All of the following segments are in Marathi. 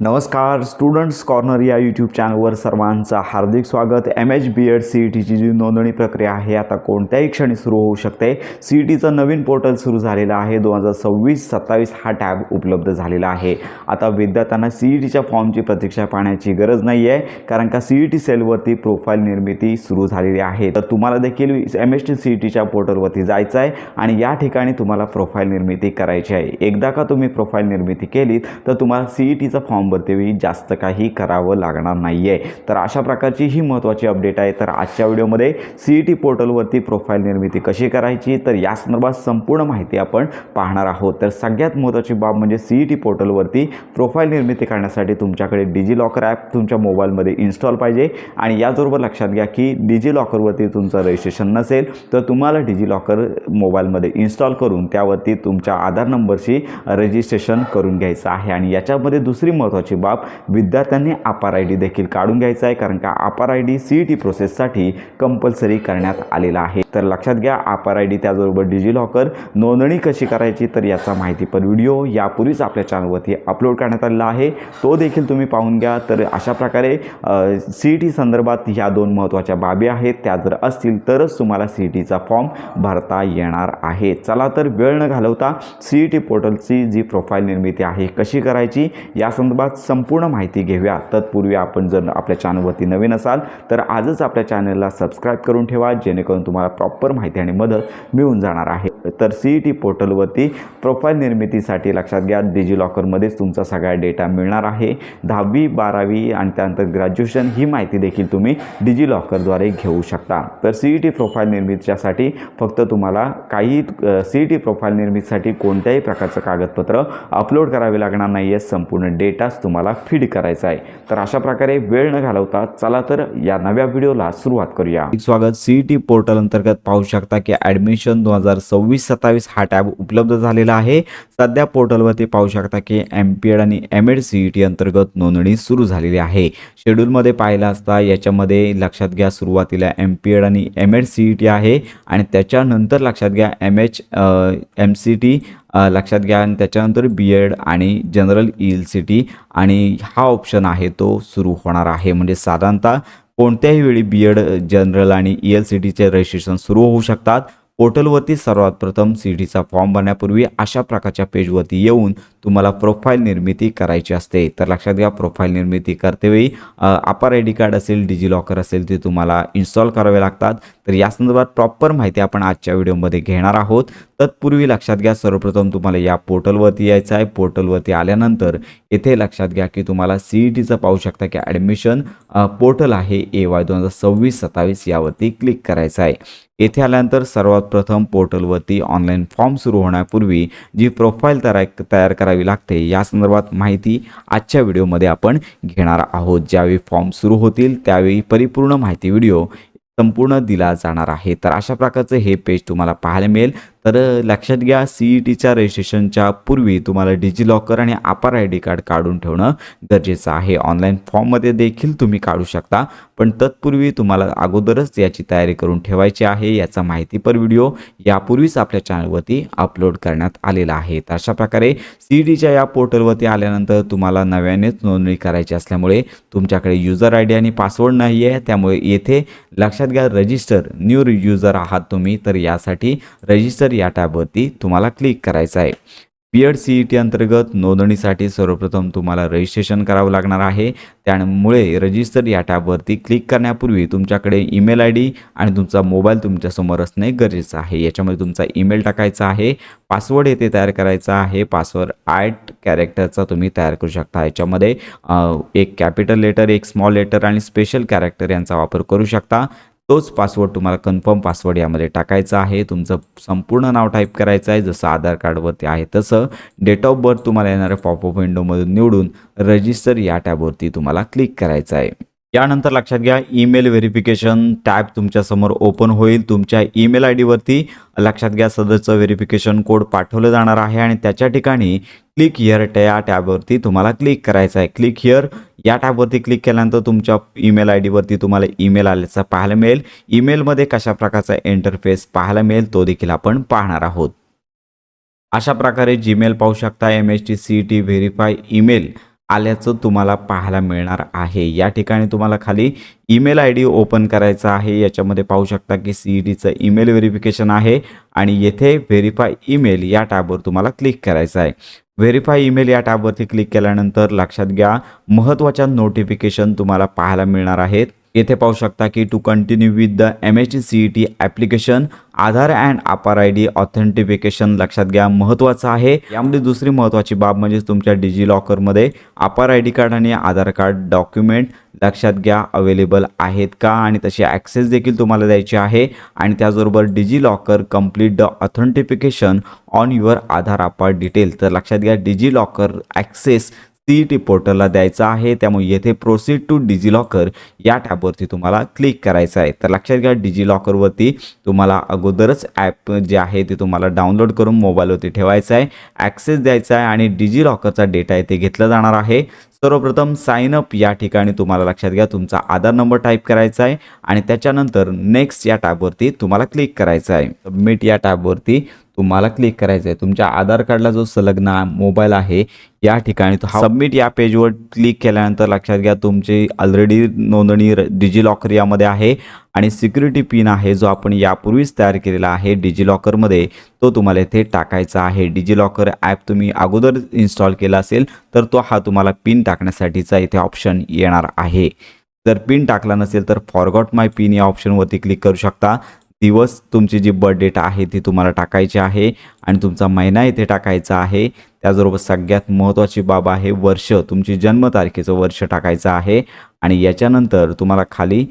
नमस्कार स्टुडंट्स कॉर्नर या यूट्यूब चॅनलवर सर्वांचं हार्दिक स्वागत. M H B Ed C E टीची जी नोंदणी प्रक्रिया आहे आता कोणत्याही क्षणी सुरू होऊ शकते. सी ई टीचं नवीन पोर्टल सुरू झालेलं आहे. दोन हजार सव्वीस सत्तावीस हा टॅब उपलब्ध झालेला आहे. आता विद्यार्थ्यांना सी ई टीच्या फॉर्मची प्रतीक्षा पाहण्याची गरज नाही आहे कारण का सी ई टी सेलवरती प्रोफाईल निर्मिती सुरू झालेली आहे. तर तुम्हाला देखील M H T C E टीच्या पोर्टलवरती जायचं आहे आणि या ठिकाणी तुम्हाला प्रोफाईल निर्मिती करायची आहे. एकदा का तुम्ही प्रोफाईल निर्मिती केलीत तर तुम्हाला सी ई टीचा फॉर्म भरतेवेळी जास्त काही करावं लागणार नाही आहे तर अशा प्रकारची ही महत्त्वाची अपडेट आहे. तर आजच्या व्हिडिओमध्ये सी ई टी पोर्टलवरती प्रोफाईल निर्मिती कशी करायची? तर या संदर्भात संपूर्ण माहिती आपण पाहणार आहोत. तर सगळ्यात महत्त्वाची बाब म्हणजे सी ई टी पोर्टलवरती प्रोफाईल निर्मिती करण्यासाठी तुमच्याकडे डिजी लॉकर ॲप तुमच्या मोबाईलमध्ये इन्स्टॉल पाहिजे. आणि याचबरोबर लक्षात घ्या की डिजी लॉकरवरती तुमचं रजिस्ट्रेशन नसेल तर तुम्हाला डिजी लॉकर मोबाईलमध्ये इन्स्टॉल करून त्यावरती तुमच्या आधार नंबरशी रजिस्ट्रेशन करून घ्यायचं आहे. आणि याच्यामध्ये दुसरी महत्त्वाची बाब विद्यार्थ्यांनी आपार आय डी देखील काढून घ्यायचा आहे कारण का Apaar I D C E T प्रोसेससाठी compulsory करण्यात आलेला आहे. तर लक्षात घ्या आपार आय डी त्याचबरोबर डिजी लॉकर नोंदणी कशी करायची तर याचा माहितीपर व्हिडिओ यापूर्वीच आपल्या चॅनलवरती अपलोड करण्यात आलेला आहे. तो देखील तुम्ही पाहून घ्या. तर अशा प्रकारे सी ई टी संदर्भात ह्या दोन महत्त्वाच्या बाबी आहेत. त्या जर असतील तरच तुम्हाला सी ई टीचा फॉर्म भरता येणार आहे. चला तर वेळ न घालवता सी ई टी पोर्टलची जी प्रोफाईल निर्मिती आहे कशी करायची? या संदर्भात संपूर्ण माहिती घेऊया. तत्पूर्वी आपण जर आपल्या चॅनलवरती नवीन असाल तर आजच आपल्या चॅनलला सबस्क्राईब करून ठेवा जेणेकरून तुम्हाला प्रॉपर माहिती आणि मदत मिळून जाणार आहे. तर सी ई टी पोर्टलवरती प्रोफाईल निर्मितीसाठी लक्षात घ्या डिजी लॉकरमध्येच तुमचा सगळा डेटा मिळणार आहे. दहावी बारावी आणि त्यानंतर ग्रॅज्युएशन ही माहिती देखील तुम्ही डिजी लॉकरद्वारे घेऊ शकता. तर सी ई टी प्रोफाईल निर्मितीच्यासाठी फक्त तुम्हाला काही सी ई टी प्रोफाईल निर्मितीसाठी कोणत्याही प्रकारचं कागदपत्र अपलोड करावे लागणार नाही आहे संपूर्ण डेटा तुम्हाला फीड करायचा आहे. तर अशा प्रकारे वेळ न घालवता चला तर या नव्या व्हिडिओला सुरुवात करूया. स्वागत. सी ई टी पोर्टल अंतर्गत पाहू शकता की ॲडमिशन दोन हजार सव्वीस सत्तावीस हा टॅब उपलब्ध झालेला आहे. सध्या पोर्टलवरती पाहू शकता की एम पी एड आणि M Ed C E T अंतर्गत नोंदणी सुरू झालेली आहे. शेड्यूलमध्ये पाहिलं असता याच्यामध्ये लक्षात घ्या सुरुवातीला एम पी एड आणि M Ed C E T आहे आणि त्याच्यानंतर लक्षात घ्या M H M C T लक्षात घ्या. आणि त्याच्यानंतर बी एड आणि general E L C T आणि हा ऑप्शन आहे तो सुरू होणार आहे. म्हणजे साधारणतः कोणत्याही वेळी बी एड जनरल आणि ई एल सी टीचे रजिस्ट्रेशन सुरू होऊ शकतात. पोर्टलवरती सर्वात प्रथम सी डीचा फॉर्म भरण्यापूर्वी अशा प्रकारच्या पेजवरती येऊन तुम्हाला प्रोफाईल निर्मिती करायची असते. तर लक्षात घ्या प्रोफाईल निर्मिती करतेवेळी अपार आय डी कार्ड असेल डिजी लॉकर असेल ते तुम्हाला इन्स्टॉल करावे लागतात. तर या संदर्भात प्रॉपर माहिती आपण आजच्या व्हिडिओमध्ये घेणार आहोत. तत्पूर्वी लक्षात घ्या सर्वप्रथम तुम्हाला या पोर्टलवरती यायचं आहे. पोर्टलवरती आल्यानंतर येथे लक्षात घ्या की तुम्हाला सी ई टीचं पाहू शकता की ॲडमिशन पोर्टल आहे ए वाय दोन हजार सव्वीस सत्तावीस यावरती क्लिक करायचं आहे. येथे आल्यानंतर सर्वात प्रथम पोर्टलवरती ऑनलाईन फॉर्म सुरू होण्यापूर्वी जी प्रोफाईल तयार तयार करावी लागते या संदर्भात माहिती आजच्या व्हिडिओमध्ये आपण घेणार आहोत. ज्यावेळी फॉर्म सुरू होतील त्यावेळी परिपूर्ण माहिती व्हिडिओ संपूर्ण दिला जाणार आहे. तर अशा प्रकारचं हे पेज तुम्हाला पाहायला मिळेल. तर लक्षात घ्या सी ई टीच्या रजिस्ट्रेशनच्या पूर्वी तुम्हाला डिजी लॉकर आणि आपार आय डी कार्ड काढून ठेवणं गरजेचं आहे. ऑनलाईन फॉर्ममध्ये देखील तुम्ही काढू शकता पण तत्पूर्वी तुम्हाला अगोदरच याची तयारी करून ठेवायची आहे. याचा माहितीपर व्हिडिओ यापूर्वीच आपल्या चॅनलवरती अपलोड करण्यात आलेला आहे. तर अशा प्रकारे सी ई टीच्या या पोर्टलवरती आल्यानंतर तुम्हाला नव्यानेच नोंदणी करायची असल्यामुळे तुमच्याकडे युजर आय डी आणि पासवर्ड नाही आहे. त्यामुळे येथे लक्षात घ्या रजिस्टर न्यू युजर आहात तुम्ही तर यासाठी रजिस्टर या टॅबवरती तुम्हाला क्लिक करायचं आहे. B Ed C E T अंतर्गत नोंदणीसाठी सर्वप्रथम तुम्हाला रजिस्ट्रेशन करावं लागणार आहे. त्यामुळे रजिस्टर या टॅबवरती क्लिक करण्यापूर्वी तुमच्याकडे ईमेल आय डी आणि तुमचा मोबाईल तुमच्यासमोर असणे गरजेचं आहे. याच्यामध्ये तुमचा ईमेल टाकायचा आहे पासवर्ड येथे तयार करायचा आहे. पासवर्ड आठ कॅरेक्टरचा तुम्ही तयार करू शकता. याच्यामध्ये एक कॅपिटल लेटर एक स्मॉल लेटर आणि स्पेशल कॅरेक्टर यांचा वापर करू शकता. तोच पासवर्ड तुम्हाला कन्फर्म पासवर्ड यामध्ये टाकायचा आहे. तुमचं संपूर्ण नाव टाईप करायचं आहे. जसं आधार कार्डवरती आहे तसं डेट ऑफ बर्थ तुम्हाला येणाऱ्या पॉपअप विंडोमधून निवडून रजिस्टर या टॅबवरती तुम्हाला क्लिक करायचं आहे. यानंतर लक्षात घ्या ईमेल व्हेरिफिकेशन टॅब तुमच्यासमोर ओपन होईल. तुमच्या ईमेल आय डीवरती लक्षात घ्या सदरचं व्हेरिफिकेशन कोड पाठवलं जाणार आहे आणि त्याच्या ठिकाणी क्लिक हिअर या टॅबवरती तुम्हाला क्लिक करायचं आहे. क्लिक हिअर या टॅबवरती क्लिक केल्यानंतर तुमच्या ईमेल आय डीवरती तुम्हाला ईमेल आल्याचा पाहायला मिळेल. ईमेलमध्ये कशा प्रकारचा इंटरफेस पाहायला मिळेल तो देखील आपण पाहणार आहोत. अशा प्रकारे जीमेल पाहू शकता M H T C T verify email आल्याचं तुम्हाला पाहायला मिळणार आहे. या ठिकाणी तुम्हाला खाली ईमेल आय डी ओपन करायचा आहे. याच्यामध्ये पाहू शकता की सी ई टीचं ईमेल व्हेरिफिकेशन आहे आणि येथे व्हेरीफाय ईमेल या टॅबवर तुम्हाला क्लिक करायचं आहे. व्हेरीफाय ईमेल या टॅबवरती क्लिक केल्यानंतर लक्षात घ्या महत्त्वाच्या नोटिफिकेशन तुम्हाला पाहायला मिळणार आहेत. येथे पाहू शकता की to continue with the M H C E T application Aadhaar and Apaar I D authentication लक्षात घ्या. महत्त्वाचं आहे. यामध्ये दुसरी महत्त्वाची बाब म्हणजे तुमच्या डिजी लॉकरमध्ये आपार आय डी कार्ड आणि आधार कार्ड डॉक्युमेंट लक्षात घ्या. अवेलेबल आहेत का? आणि तशी ॲक्सेस देखील तुम्हाला द्यायची आहे. आणि त्याचबरोबर DigiLocker complete the authentication on your Aadhaar Apaar detail तर लक्षात घ्या DigiLocker access C E T पोर्टलला द्यायचा आहे. त्यामुळे येथे प्रोसीड टू डिजी लॉकर या टॅबवरती तुम्हाला क्लिक करायचं आहे. तर लक्षात घ्या डिजी लॉकरवरती तुम्हाला अगोदरच ॲप जे आहे ते तुम्हाला डाउनलोड करून मोबाईलवरती ठेवायचं आहे. ॲक्सेस द्यायचा आहे आणि डिजी लॉकरचा डेटा येथे घेतला जाणार आहे. सर्वप्रथम साइन अप या ठिकाणी तुम्हाला लक्षात घ्या तुमचा आधार नंबर टाईप करायचा आहे आणि त्याच्यानंतर नेक्स्ट या टॅबवरती तुम्हाला क्लिक करायचं आहे. सबमिट या टॅबवरती तुम्हाला क्लिक करायचं आहे तुमच्या आधार कार्डला जो संलग्न मोबाईल आहे या ठिकाणी तो सबमिट या पेजवर क्लिक केल्यानंतर लक्षात घ्या तुमची ऑलरेडी नोंदणी डिजिलॉकर यामध्ये आहे आणि सिक्युरिटी पिन आहे जो आपण यापूर्वीच तयार केलेला आहे डिजिलॉकरमध्ये तो तुम्हाला इथे टाकायचा आहे. डिजिलॉकर ॲप तुम्ही अगोदर इन्स्टॉल केला असेल तर तो हा तुम्हाला पिन टाकण्यासाठीचा इथे ऑप्शन येणार आहे. जर पिन टाकला नसेल तर फॉरगॉट माय पिन या ऑप्शनवरती क्लिक करू शकता. दिवस तुमची जी बर्थ डेट आहे ती तुम्हाला टाकायची आहे आणि तुमचा महिना इथे टाकायचा आहे. त्याचबरोबर सगळ्यात महत्त्वाची बाब आहे वर्ष. तुमची जन्मतारखेचं वर्ष टाकायचं आहे आणि याच्यानंतर तुम्हाला खाली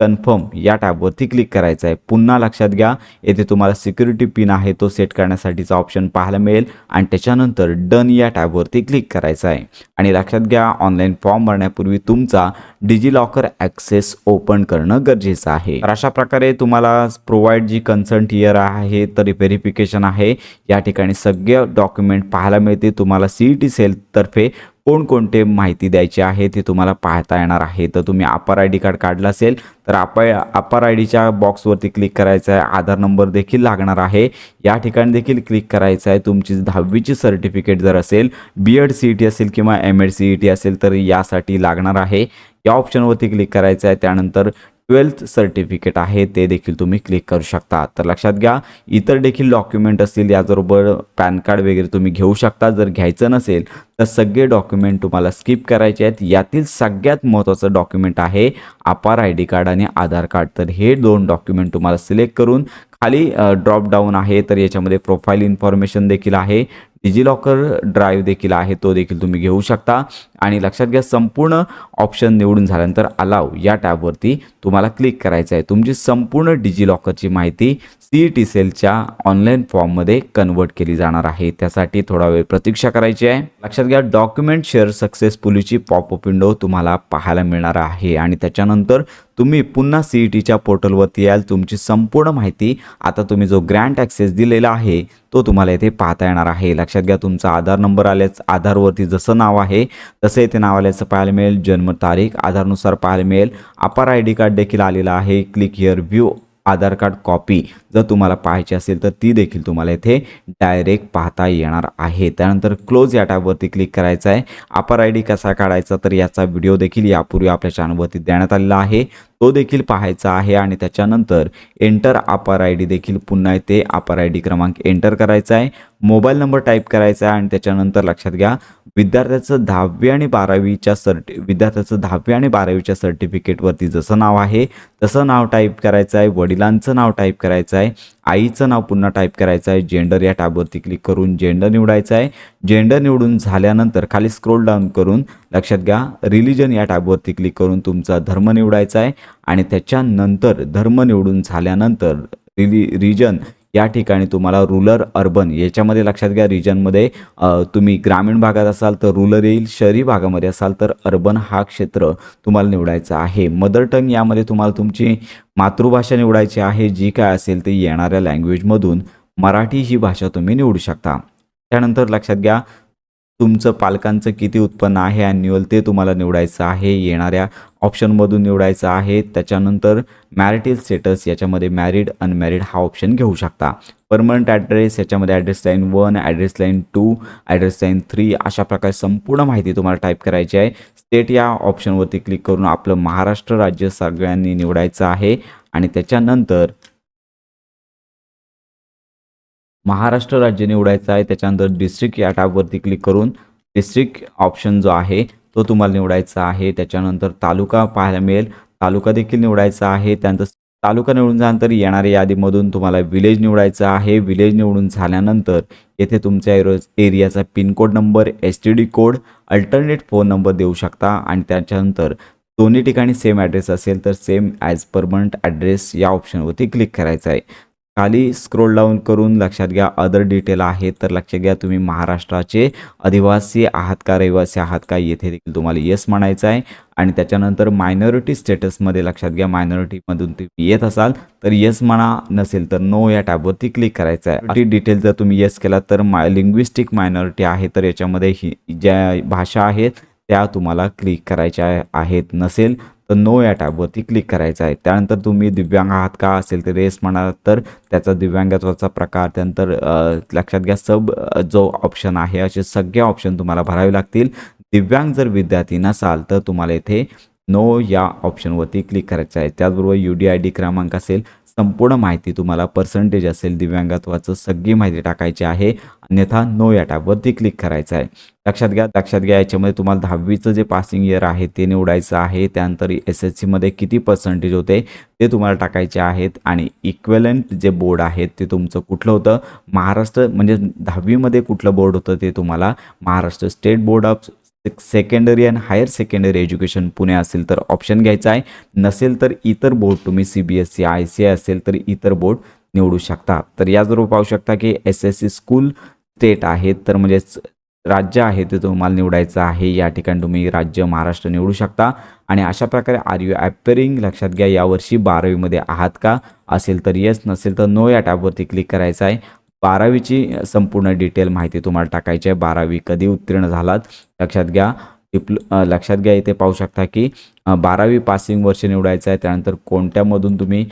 कन्फर्म या टॅबवरती क्लिक करायचं आहे. पुन्हा लक्षात घ्या येथे तुम्हाला सिक्युरिटी पिन आहे तो सेट करण्यासाठीचा ऑप्शन पाहायला मिळेल आणि त्याच्यानंतर डन या टॅबवरती क्लिक करायचं आहे. आणि लक्षात घ्या ऑनलाईन फॉर्म भरण्यापूर्वी तुमचा डिजी लॉकर ॲक्सेस ओपन करणं गरजेचं आहे. तर अशा प्रकारे तुम्हाला प्रोव्हाइड जी कन्सर्न इयर आहे तर व्हेरिफिकेशन आहे. या ठिकाणी सगळे डॉक्युमेंट पाहायला मिळते तुम्हाला सी ई टी सेलतर्फे कोणकोणते माहिती द्यायची आहे ते तुम्हाला पाहता येणार आहे. तर तुम्ही अपार आय डी कार्ड काढलं असेल तर आप अपार आय डीच्या बॉक्सवरती क्लिक करायचं आहे. आधार नंबर देखील लागणार आहे. या ठिकाणी देखील क्लिक करायचं आहे. तुमची दहावीची सर्टिफिकेट जर असेल B Ed C E T असेल किंवा M Ed C E T असेल तर यासाठी लागणार आहे. या ऑप्शनवरती क्लिक करायचं आहे. त्यानंतर ट्वेल्थ सर्टिफिकेट आहे ते देखील तुम्ही क्लिक करू शकता तर लक्षात घ्या इतर देखील डॉक्युमेंट असतील याचबरोबर पॅन कार्ड वगैरे तुम्ही घेऊ शकता. जर घ्यायचं नसेल तर सगळे डॉक्युमेंट तुम्हाला स्किप करायचे आहेत. यातील सगळ्यात महत्त्वाचं डॉक्युमेंट आहे अपार आय डी कार्ड आणि आधार कार्ड. तर हे दोन डॉक्युमेंट तुम्हाला सिलेक्ट करून खाली ड्रॉप डाऊन आहे. तर याच्यामध्ये प्रोफाईल इन्फॉर्मेशन देखील आहे. डिजिलॉकर ड्राईव्ह देखील आहे तो देखील तुम्ही घेऊ शकता. आणि लक्षात घ्या संपूर्ण ऑप्शन निवडून झाल्यानंतर अलाव या टॅबवरती तुम्हाला क्लिक करायचं आहे तुमची संपूर्ण डिजिलॉकरची माहिती सी ई टी सेलच्या ऑनलाईन फॉर्ममध्ये कन्वर्ट केली जाणार आहे. त्यासाठी थोडा वेळ प्रतीक्षा करायची आहे. लक्षात घ्या डॉक्युमेंट शेअर सक्सेसफुलीची पॉपअप विंडो तुम्हाला पाहायला मिळणार आहे. आणि त्याच्यानंतर तुम्ही पुन्हा सी ई टीच्या पोर्टलवरती याल तुमची संपूर्ण माहिती आता तुम्ही जो ग्रँट ॲक्सेस दिलेला आहे तो तुम्हाला इथे पाहता येणार आहे. लक्षात घ्या तुमचा आधार नंबर आल्याच आधारवरती जसं नाव आहे तसं इथे नाव आल्याचं पाहायला मिळेल. जन्मतारीख आधारनुसार पाहायला मिळेल. अपार आय डी कार्ड देखील आलेलं आहे. Click here view Aadhaar card copy जर तुम्हाला पाहायची असेल तर ती देखील तुम्हाला इथे डायरेक्ट पाहता येणार आहे. त्यानंतर क्लोज या टॅबवरती क्लिक करायचं आहे. अपर आय डी कसा काढायचा तर याचा व्हिडिओ देखील यापूर्वी आपल्या चॅनलवरती देण्यात आलेला आहे. तो देखील पाहायचा आहे आणि त्याच्यानंतर एंटर अपर आय डी देखील पुन्हा इथे अपर आय डी क्रमांक एंटर करायचा आहे. मोबाईल नंबर टाईप करायचा आहे आणि त्याच्यानंतर लक्षात घ्या विद्यार्थ्याचं दहावी आणि बारावीच्या सर्टि विद्यार्थ्याचं दहावी आणि बारावीच्या सर्टिफिकेटवरती जसं नाव आहे तसं नाव टाईप करायचं आहे वडिलांचं नाव टाईप करायचं आहे आईचं नाव पुन्हा टाईप करायचं आहे जेंडर या टॅबवरती क्लिक करून जेंडर निवडायचं आहे. जेंडर निवडून झाल्यानंतर खाली स्क्रोल डाऊन करून लक्षात घ्या रिलिजन या टॅबवरती क्लिक करून तुमचा धर्म निवडायचा आहे. आणि त्याच्यानंतर धर्म निवडून झाल्यानंतर रिली रिजन या ठिकाणी तुम्हाला रुलर अर्बन याच्यामध्ये लक्षात घ्या. रिजनमध्ये तुम्ही ग्रामीण भागात असाल तर रुलर येईल. शहरी भागामध्ये असाल तर अर्बन हा क्षेत्र तुम्हाला निवडायचा आहे. मदर टंग यामध्ये तुम्हाला तुमची मातृभाषा निवडायची आहे. जी काय असेल ती येणाऱ्या लँग्वेजमधून मराठी ही भाषा तुम्ही निवडू शकता. त्यानंतर लक्षात घ्या. तुमचं पालकांचं किती उत्पन्न आहे ॲन्युअल ते तुम्हाला निवडायचं आहे येणाऱ्या ऑप्शनमधून निवडायचं आहे. त्याच्यानंतर मॅरिटल स्टेटस याच्यामध्ये मॅरिड अनमॅरिड हा ऑप्शन घेऊ शकता. परमनंट ॲड्रेस याच्यामध्ये address line one address line two address line three अशा प्रकारे संपूर्ण माहिती तुम्हाला टाईप करायची आहे. स्टेट या ऑप्शनवरती क्लिक करून आपलं महाराष्ट्र राज्य सगळ्यांनी निवडायचं आहे. आणि त्याच्यानंतर महाराष्ट्र राज्य निवडायचं आहे त्याच्यानंतर डिस्ट्रिक्ट या टॅबवरती क्लिक करून डिस्ट्रिक्ट ऑप्शन जो आहे तो तुम्हाला निवडायचा आहे. त्याच्यानंतर तालुका पाहायला मिळेल. तालुका देखील निवडायचा आहे. त्यानंतर तालुका निवडून झाल्यानंतर येणाऱ्या यादीमधून तुम्हाला विलेज निवडायचं आहे. विलेज निवडून झाल्यानंतर येथे तुमच्या एरो एरियाचा pincode number S T D code alternate phone number देऊ शकता. आणि त्याच्यानंतर दोन्ही ठिकाणी सेम ॲड्रेस असेल तर सेम ॲज परमनंट ॲड्रेस या ऑप्शनवरती क्लिक करायचं आहे. खाली स्क्रोल डाऊन करून लक्षात घ्या अदर डिटेल आहेत तर लक्षात घ्या तुम्ही महाराष्ट्राचे अधिवासी आहात का रहिवासी आहात का येथे देखील तुम्हाला येस म्हणायचं आहे. आणि त्याच्यानंतर मायनॉरिटी स्टेटसमध्ये लक्षात घ्या मायनॉरिटीमधून तुम्ही येत असाल तर येस म्हणा नसेल तर नो या टॅबवरती क्लिक करायचं आहे. ती डिटेल जर तुम्ही येस केला तर माय लिंग्विस्टिक मायनॉरिटी आहे तर याच्यामध्ये ही ज्या भाषा आहेत त्या तुम्हाला क्लिक करायच्या आहेत नसेल तर नो या टॅबवरती क्लिक करायचं आहे. त्यानंतर तुम्ही दिव्यांग आहात का असेल तर रेस म्हणाल तर त्याचा दिव्यांगत्वाचा प्रकार त्यानंतर लक्षात घ्या सब जो ऑप्शन आहे असे सगळे ऑप्शन तुम्हाला भरावे लागतील. दिव्यांग जर विद्यार्थी नसाल तर तुम्हाला इथे नो या ऑप्शनवरती क्लिक करायचं आहे. त्याचबरोबर यू डी आय डी क्रमांक असेल संपूर्ण माहिती तुम्हाला पर्सेंटेज असेल दिव्यांगत्वाचं सगळी माहिती टाकायची आहे. अन्यथा नो या टॅबवरती क्लिक करायचं आहे. लक्षात घ्या लक्षात घ्या याच्यामध्ये तुम्हाला दहावीचं जे पासिंग इयर आहे ते निवडायचं आहे. त्यानंतर एस एस सीमध्ये किती पर्सेंटेज होते ते तुम्हाला टाकायचे आहेत. आणि इक्वेलंट जे बोर्ड आहेत ते तुमचं कुठलं होतं? महाराष्ट्र म्हणजे दहावीमध्ये कुठलं बोर्ड होतं ते तुम्हाला Maharashtra state board of secondary and higher secondary education Pune असेल तर ऑप्शन घ्यायचा आहे. नसेल तर इतर बोर्ड तुम्ही C B S C I C I असेल तर इतर बोर्ड निवडू शकता. तर याचबरोबर पाहू शकता की S S C school state आहेत तर म्हणजेच राज्य आहे ते तुम्हाला निवडायचं आहे. या ठिकाणी तुम्ही राज्य महाराष्ट्र निवडू शकता. आणि अशा प्रकारे आर यू ॲपेरिंग लक्षात घ्या यावर्षी बारावीमध्ये आहात का? असेल तर येस नसेल तर नो या टॅबवरती क्लिक करायचं आहे. बारावीची संपूर्ण डिटेल माहिती तुम्हाला टाकायची आहे. बारावी कधी उत्तीर्ण झालात? लक्षात घ्या. डिप्लो लक्षात घ्या. इथे पाहू शकता की बारावी पासिंग वर्ष निवडायचं आहे. त्यानंतर कोणत्यामधून तुम्ही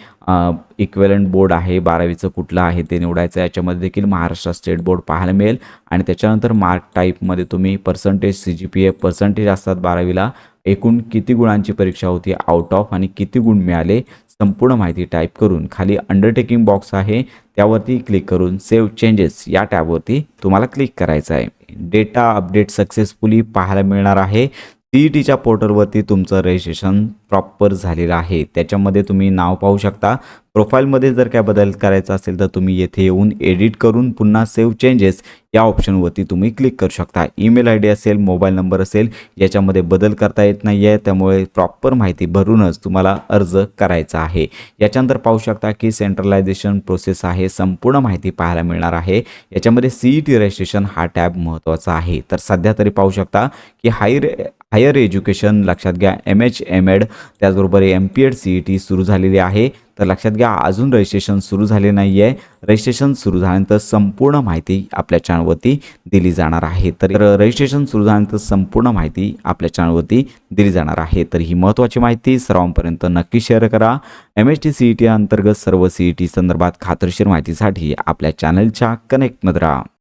इक्वेलंट बोर्ड आहे बारावीचं कुठलं आहे ते निवडायचं आहे. याच्यामध्ये देखील महाराष्ट्र स्टेट बोर्ड पाहायला मिळेल. आणि त्याच्यानंतर मार्क टाईपमध्ये तुम्ही percentage C G P A percentage असतात बारावीला. एकूण किती गुणांची परीक्षा होती? आउट ऑफ आणि किती गुण मिळाले? संपूर्ण माहिती टाईप करून खाली अंडरटेकिंग बॉक्स आहे त्यावरती क्लिक करून सेव्ह चेंजेस या टॅबवरती तुम्हाला क्लिक करायचं आहे. डेटा अपडेट सक्सेसफुली पाहायला मिळणार आहे. सीईटीच्या ई टीच्या पोर्टलवरती तुमचं रजिस्ट्रेशन प्रॉपर झालेलं आहे. त्याच्यामध्ये तुम्ही नाव पाहू शकता. प्रोफाईलमध्ये जर काय बदल करायचा असेल तर तुम्ही येथे येऊन एडिट करून पुन्हा सेव्ह चेंजेस या ऑप्शनवरती तुम्ही क्लिक करू शकता. ईमेल आय डी असेल मोबाईल नंबर असेल याच्यामध्ये बदल करता येत नाही आहे त्यामुळे प्रॉपर माहिती भरूनच तुम्हाला अर्ज करायचा आहे. याच्यानंतर पाहू शकता की सेंट्रलायझेशन प्रोसेस आहे. संपूर्ण माहिती पाहायला मिळणार आहे. याच्यामध्ये सी ई टी रजिस्ट्रेशन हा टॅब महत्त्वाचा आहे. तर सध्या तरी पाहू शकता की हायर हायर एज्युकेशन लक्षात घ्या. एम एच एम एड त्याचबरोबर M P Ed C E T सुरू झालेली आहे. तर लक्षात घ्या अजून रजिस्ट्रेशन सुरू झाले नाही आहे रजिस्ट्रेशन सुरू झाल्यानंतर संपूर्ण माहिती आपल्या चॅनलवरती दिली जाणार आहे. तर रजिस्ट्रेशन सुरू झाल्यानंतर संपूर्ण माहिती आपल्या चॅनलवरती दिली जाणार आहे. तर ही महत्त्वाची माहिती सर्वांपर्यंत नक्की शेअर करा. M H T C E T अंतर्गत सर्व सी ई टी संदर्भात खात्रीशीर माहितीसाठी आपल्या चॅनलच्या कनेक्टमध्ये राहा.